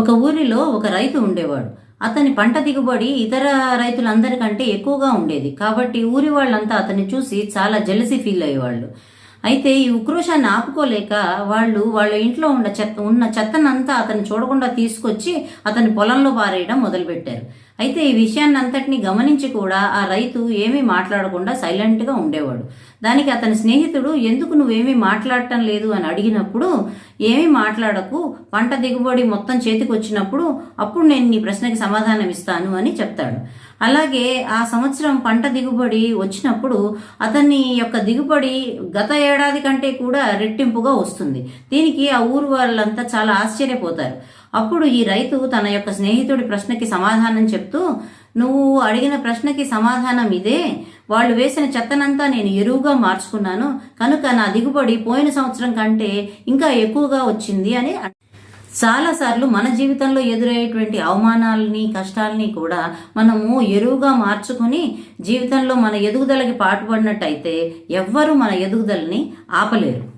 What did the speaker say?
ఒక ఊరిలో ఒక రైతు ఉండేవాడు. అతని పంట దిగుబడి ఇతర రైతులందరికంటే ఎక్కువగా ఉండేది. కాబట్టి ఊరి వాళ్ళంతా అతన్ని చూసి చాలా జలసి ఫీల్ అయ్యేవాళ్ళు. అయితే ఈ ఉక్రోషాన్ని ఆపుకోలేక వాళ్ళు వాళ్ళ ఇంట్లో ఉన్న చెత్త ఉన్న చెత్తనంతా అతను చూడకుండా తీసుకొచ్చి అతని పొలంలో పారేయడం మొదలుపెట్టారు. అయితే ఈ విషయాన్ని అంతటిని గమనించి కూడా ఆ రైతు ఏమీ మాట్లాడకుండా సైలెంట్గా ఉండేవాడు. దానికి అతని స్నేహితుడు ఎందుకు నువ్వేమీ మాట్లాడటం లేదు? అని అడిగినప్పుడు ఏమీ మాట్లాడకు పంట దిగుబడి మొత్తం చేతికి వచ్చినప్పుడు అప్పుడు నేను నీ ప్రశ్నకి సమాధానం ఇస్తాను అని చెప్తాడు. అలాగే ఆ సంవత్సరం పంట దిగుబడి వచ్చినప్పుడు అతని యొక్క దిగుబడి గత ఏడాది కంటే కూడా రెట్టింపుగా వస్తుంది. దీనికి ఆ ఊరు వాళ్ళంతా చాలా ఆశ్చర్యపోతారు. అప్పుడు ఈ రైతు తన యొక్క స్నేహితుడి ప్రశ్నకి సమాధానం చెప్తూ నువ్వు అడిగిన ప్రశ్నకి సమాధానం ఇదే. వాళ్ళు వేసిన చెత్తనంతా నేను ఎరువుగా మార్చుకున్నాను. కనుక నా దిగుబడి పోయిన సంవత్సరం కంటే ఇంకా ఎక్కువగా వచ్చింది అని చాలాసార్లు మన జీవితంలో ఎదురయ్యేటువంటి అవమానాలని కష్టాలని కూడా మనము ఎరువుగా మార్చుకుని జీవితంలో మన ఎదుగుదలకి పాటుపడినట్టయితే ఎవ్వరూ మన ఎదుగుదలని ఆపలేరు.